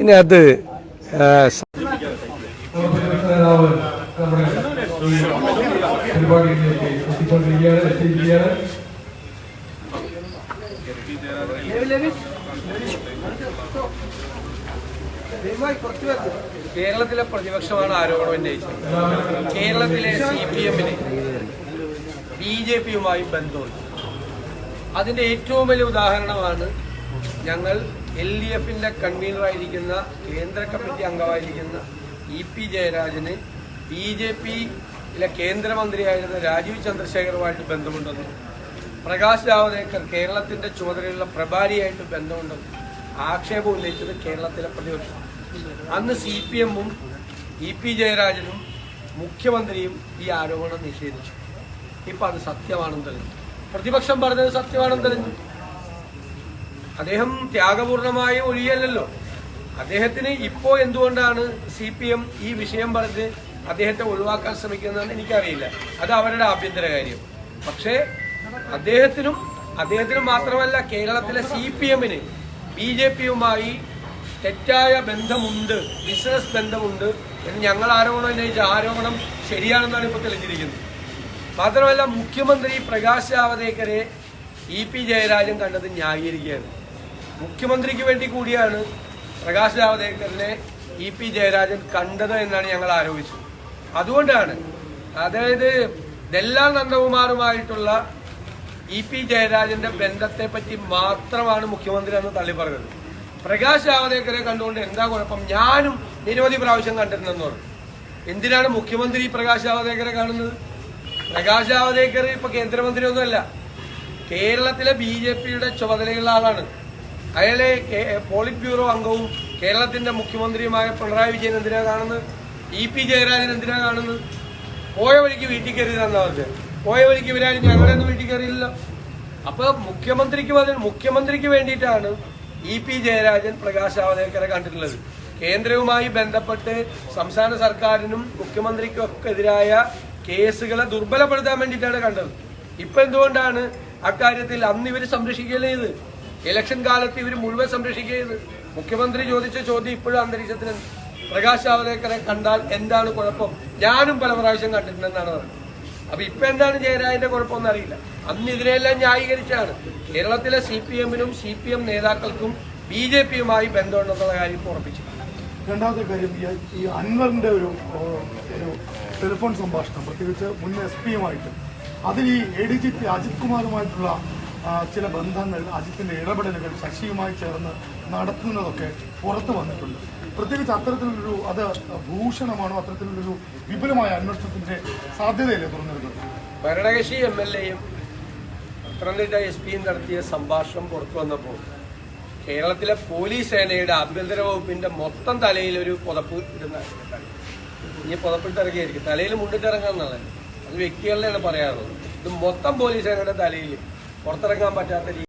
ഇനി അത് കേരളത്തിലെ പ്രതിപക്ഷമാണ് ആരോപണം ഉന്നയിച്ചത്. കേരളത്തിലെ സി പി എമ്മിന് ബി ജെ പിയുമായി ബന്ധമുണ്ട്. അതിന്റെ ഏറ്റവും വലിയ ഉദാഹരണമാണ് ഞങ്ങൾ എൽ ഡി എഫിന്റെ കൺവീനറായിരിക്കുന്ന കേന്ദ്ര കമ്മിറ്റി അംഗമായിരിക്കുന്ന ഇ പി ജയരാജന് ബി ജെ പിയിലെ കേന്ദ്രമന്ത്രിയായിരുന്ന രാജീവ് ചന്ദ്രശേഖറുമായിട്ട് ബന്ധമുണ്ടെന്നും പ്രകാശ് ജാവദേക്കർ കേരളത്തിന്റെ ചുമതലയുള്ള പ്രഭാരിയായിട്ട് ബന്ധമുണ്ടെന്നും ആക്ഷേപം ഉന്നയിച്ചത് കേരളത്തിലെ പ്രതിപക്ഷം. അന്ന് സി പി എമ്മും ഇ പി ജയരാജനും മുഖ്യമന്ത്രിയും ഈ ആരോപണം നിഷേധിച്ചു. ഇപ്പൊ അത് സത്യമാണെന്ന് തെളിഞ്ഞു. പ്രതിപക്ഷം പറഞ്ഞത് സത്യമാണെന്ന് തെളിഞ്ഞു. അദ്ദേഹം ത്യാഗപൂർണമായ ഒഴിയല്ലോ അദ്ദേഹത്തിന് ഇപ്പോ എന്തുകൊണ്ടാണ് സി പി എം ഈ വിഷയം പറഞ്ഞ് അദ്ദേഹത്തെ ഒഴിവാക്കാൻ ശ്രമിക്കുന്നതെന്ന് എനിക്കറിയില്ല. അത് അവരുടെ ആഭ്യന്തര കാര്യം. പക്ഷേ അദ്ദേഹത്തിനും അദ്ദേഹത്തിനും മാത്രമല്ല കേരളത്തിലെ സി പി എമ്മിന് ബി ജെ പിയുമായി തെറ്റായ ബന്ധമുണ്ട് ബിസിനസ് ബന്ധമുണ്ട് എന്ന് ഞങ്ങൾ ആരോപണം ഉന്നയിച്ച ആരോപണം ശരിയാണെന്നാണ് ഇപ്പോൾ തെളിഞ്ഞിരിക്കുന്നത്. മാത്രമല്ല മുഖ്യമന്ത്രി പ്രകാശ് ജാവദേക്കറെ ഇ പി ജയരാജൻ കണ്ടത് ന്യായീകരിക്കുകയാണ്. മുഖ്യമന്ത്രിക്ക് വേണ്ടി കൂടിയാണ് പ്രകാശ് ജാവദേക്കറിനെ ഇ പി ജയരാജൻ കണ്ടത് എന്നാണ് ഞങ്ങൾ ആരോപിച്ചത്. അതുകൊണ്ടാണ് അതായത് ദല്ലാൽ നന്ദകുമാറുമായിട്ടുള്ള ഇ പി ജയരാജന്റെ ബന്ധത്തെ പറ്റി മാത്രമാണ് മുഖ്യമന്ത്രി അന്ന് തള്ളി പറഞ്ഞത്. പ്രകാശ് ജാവദേക്കറെ കണ്ടുകൊണ്ട് എന്താ കുഴപ്പം? ഞാനും നിരവധി പ്രാവശ്യം കണ്ടിട്ടുണ്ടെന്ന് പറഞ്ഞു. എന്തിനാണ് മുഖ്യമന്ത്രി പ്രകാശ് ജാവദേക്കറെ കാണുന്നത്? പ്രകാശ് ജാവദേക്കർ ഇപ്പൊ കേന്ദ്രമന്ത്രിയൊന്നുമല്ല കേരളത്തിലെ ബി ജെ പിയുടെ ചുമതലയുള്ള ആളാണ്. അയാളെ പോളിറ്റ് ബ്യൂറോ അംഗവും കേരളത്തിന്റെ മുഖ്യമന്ത്രിയുമായ പിണറായി വിജയൻ എന്തിനാ കാണുന്നത്? ഇ പി ജയരാജൻ എന്തിനാ കാണുന്നത്? പോയ വഴിക്ക് വീട്ടിൽ കയറിയതാണെന്നാ പറഞ്ഞത് പോയ വഴിക്ക് ഇവരാരും ഞങ്ങളെയൊന്നും വീട്ടിൽ കയറിയില്ല. അപ്പൊ മുഖ്യമന്ത്രിക്ക് പകരം മുഖ്യമന്ത്രിക്ക് വേണ്ടിയിട്ടാണ് ഇ പി ജയരാജൻ പ്രകാശ് ജാവദേക്കറെ കണ്ടിട്ടുള്ളത്. കേന്ദ്രവുമായി ബന്ധപ്പെട്ട് സംസ്ഥാന സർക്കാരിനും മുഖ്യമന്ത്രിക്കും ഒക്കെ എതിരായ കേസുകളെ ദുർബലപ്പെടുത്താൻ വേണ്ടിയിട്ടാണ് കണ്ടത്. ഇപ്പൊ എന്തുകൊണ്ടാണ് അക്കാര്യത്തിൽ അന്ന് ഇവർ സംരക്ഷിക്കുകയല്ലേ ചെയ്ത് ഇലക്ഷൻ കാലത്ത് ഇവർ മുഴുവൻ സംരക്ഷിക്കരുത് മുഖ്യമന്ത്രി ചോദിച്ച ചോദ്യം ഇപ്പോഴും അന്തരീക്ഷത്തിന് പ്രകാശ് ജാവദേക്കറെ കണ്ടാൽ എന്താണ് കുഴപ്പം? ഞാനും പല പ്രാവശ്യം കണ്ടിട്ടുണ്ടെന്നാണ് പറഞ്ഞത്. അപ്പൊ ഇപ്പൊ എന്താണ് ജയരാജന്റെ കുഴപ്പമൊന്നും അറിയില്ല. അന്ന് ഇതിനെല്ലാം ന്യായീകരിച്ചാണ്. കേരളത്തിലെ സി പി എമ്മിനും സി പി എം നേതാക്കൾക്കും ബി ജെ പിയുമായി ബന്ധമുണ്ടെന്നുള്ള കാര്യം ഉറപ്പിച്ചു. രണ്ടാമത്തെ കാര്യം ഈ- അൻവറിന്റെ ഒരു ഒരു ടെലിഫോൺ സംഭാഷണം പ്രത്യേകിച്ച് മുൻ എസ് പിയുമായിട്ട്. അതിൽ ഈ A D G P Ajith കുമാറുമായിട്ടുള്ള ചില ബന്ധങ്ങൾ അജിത്തിന്റെ ഇടപെടലുകൾ ശശിയുമായി ചേർന്ന് നടത്തുന്നതൊക്കെ പുറത്തു വന്നിട്ടുണ്ട്. പ്രത്യേകിച്ച് അത്തരത്തിലൊരു അത് ഭൂഷണമാണോ അത്തരത്തിലുള്ളൊരു വിപുലമായ അന്വേഷണത്തിന്റെ സാധ്യതയല്ലേ തുറന്നിരുന്നത് ഭരണകക്ഷി എം എൽ എയും പത്തനംതിട്ട എസ് പിയും നടത്തിയ സംഭാഷണം പുറത്തു വന്നപ്പോൾ കേരളത്തിലെ പോലീസ് സേനയുടെ ആഭ്യന്തര വകുപ്പിന്റെ മൊത്തം തലയിൽ ഒരു പുതപ്പ് ഇടുന്ന ഇനി പുതപ്പിട്ടിറങ്ങിയായിരിക്കും തലയിൽ തലയിൽ മുണ്ടിട്ടിറങ്ങാന്നുള്ളത് അത് വ്യക്തികളുടെയാണ് പറയാറുള്ളത്. ഇത് മൊത്തം പോലീസ് സേനയുടെ തലയിൽ പുറത്തിറങ്ങാൻ പറ്റാത്ത